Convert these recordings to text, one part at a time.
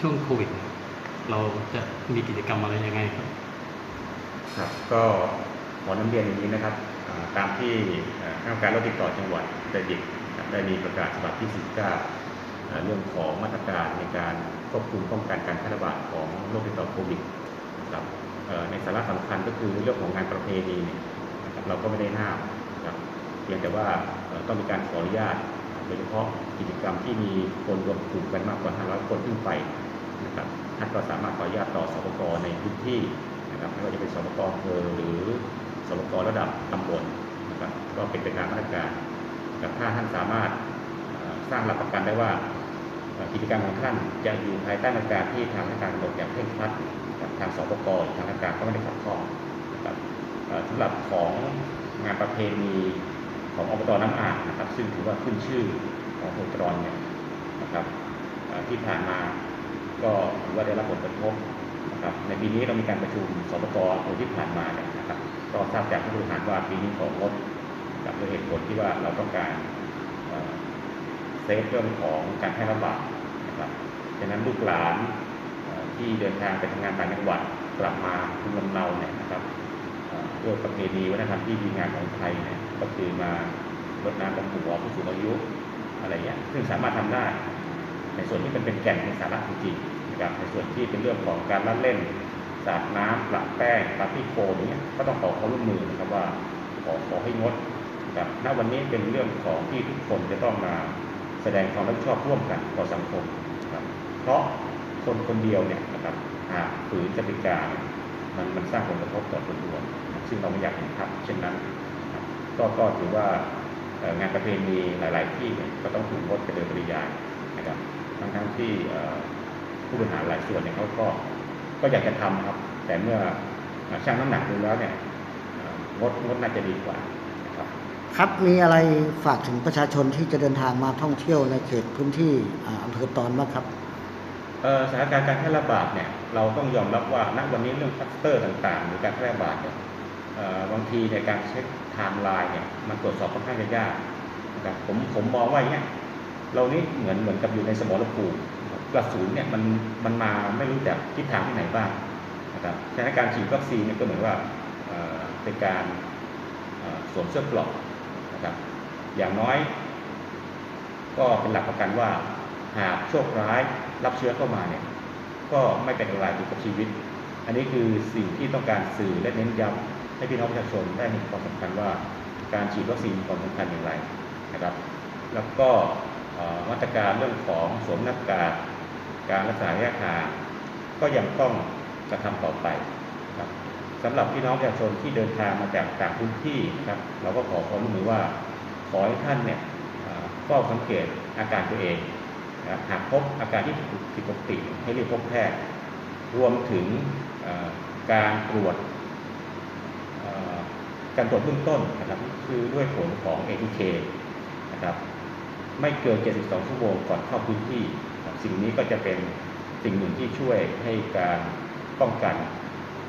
ช่วงโควิด เราจะมีกิจกรรมอะไรยังไงครับครับก็ขอนำเรียนอย่างนี้นะครับตามที่เอ่อคณะกรรมการรคติดต่อจังหวัดได้ดิบได้มีประกาศฉบับที่ 19อ่าเรื่องของมาตรการในการควบคุมป้องกันการแพร่ระบาดของโรคติดต่อโควิดครับในสาระสำคัญก็คือเรื่องของงานประเพณีเนี่ยนะครับเราก็ไม่ได้ห้ามครับเพียงแต่ว่าต้องมีการขออนุญาตโดยเฉพาะกิจกรรมที่มีคนรวมกลุ่มกันมากกว่า 500 คนขึ้นไป นะครับท่านก็สามารถขออนุญาตต่อสปกในพื้นที่นะครับไม่ว่าจะเป็นสปกอำเภอหรือสปกระดับตำบลนะครับก็เป็นไปตามมาตรการแต่ถ้าท่านสามารถสร้างหลักประกันได้ว่ากิจกรรมของท่านจะอยู่ภายใต้มาตรการที่ทางราชการกำหนดอย่างเคร่งครัดกับทางสปกรทางราชการก็ไม่ได้ขัดข้องนะครับสำหรับของงานประเพณีของอบตน้ำอ่างนะครับ ซึ่งถือว่าขึ้นชื่อของโพตรอนเนี่ยนะครับที่ผ่านมา ก็ถือว่าได้รับผลกระทบนะครับในปีนี้เรามีการประชุมสปกโดยที่ผ่านมาเนี่ยนะครับก็ทราบจากผู้บริหารว่าปีนี้ของงดกับด้วยเหตุผลที่ว่าเราต้องการเซฟเรื่องของการแพร่ระบาดนะครับดังนั้นลูกหลานที่เดินทางไปทำงานต่างจังหวัดกลับมาภูมิลำเนาเนี่ยนะครับเอ่อด้วยประเพณีวัฒนธรรมที่ดีงามของไทยเนี่ยก็คือมารดน้ำดำหัวผู้สูงอายุอะไรอย่างนี้ซึ่งสามารถทำได้ ในส่วนที่เป็นเป็นแก่นเป็นสาระจริงๆนะครับในส่วนที่เป็นเรื่องของการละเล่นสาดน้ำปลักแป้งปาร์ตี้โฟนเงี้ยก็ต้องขอความร่วมมือนะครับว่าขอขอให้งดนะครับณวันนี้เป็นเรื่องของที่ทุกคนจะต้องมาแสดงความรับผิดชอบร่วมกันต่อสังคมนะครับเพราะคนคนเดียวเนี่ยนะครับหากฝืนกติกามันมันสร้างผลกระทบต่อส่วนรวมนซึ่งเราไม่อยากเห็นภาพเช่นนั้น ก็ก็ถือว่างานประเพณีหลาย ๆ ที่เนี่ยก็ต้องถูกงดไปโดยปริยาย ทั้งทั้งที่เอ่อผู้บริหารหลายส่วนเนี่ยเขาก็ก็อยากจะทำครับ แต่เมื่อเอ่อชั่งน้ำหนักดูแล้วเนี่ยเอ่องดงดน่าจะดีกว่านะครับครับมีอะไรฝากถึงประชาชนที่จะเดินทางมาท่องเที่ยวในเขตพื้นที่อ่าอำเภอตอนบ้างครับเอ่อสถานการณ์การแพร่ระบาดเนี่ยเราต้องยอมรับว่าณวันนี้เรื่องคลัสเตอร์ต่างๆ หรือการแพร่ระบาดเนี่ยเอ่อบางทีในการเช็คไทม์ไลน์เนี่ยมันตรวจสอบค่อนข้างจะยากนะครับผมผมมองว่าอย่างเงี้ย เรานี่เหมือนเหมือนกับอยู่ในสมรภูมิกระสุนเนี่ยมันมันมาไม่รู้จักทิศทางที่ไหนบ้างนะครับฉะนั้นการฉีดวัคซีนเนี่ยก็เหมือนว่าเป็นการสวมเสื้อเกราะนะครับ อย่างน้อย ก็เป็นหลักประกันว่าหากโชคร้ายรับเชื้อเข้ามาเนี่ยก็ไม่เป็นอะไรถึงกับชีวิต อันนี้คือสิ่งที่ต้องการสื่อและเน้นย้ำให้พี่น้องประชาชนได้เห็นความสำคัญว่าการฉีดวัคซีนมีความสำคัญอย่างไรนะครับ แล้วก็ มาตรการเรื่องของสวมหน้ากากการรักษาระยะห่างก็ยังต้องกระทำต่อไปครับสำหรับพี่น้องประชาชนที่เดินทางมาจากต่างพื้นที่นะครับ เราก็ขอความร่วมมือว่าขอให้ท่านเนี่ยเฝ้าสังเกตอาการตัวเองนะหากพบอาการที่ผิดปกติให้รีบพบแพทย์รวมถึงการตรวจการตรวจเบื้องต้นนะครับคือด้วยผลของ ATK นะครับ ไม่เกิน 72 ชั่วโมงก่อนเข้าพื้นที่ สิ่งนี้ก็จะเป็นสิ่งหนึ่งที่ช่วยให้การป้องกัน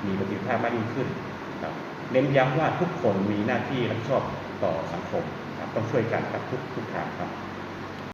มีประสิทธิภาพมากยิ่งขึ้นครับเน้นย้ำว่าทุกคนมีหน้าที่รับผิดชอบต่อสังคมครับต้องช่วยกันกับทุกทุกทางครับ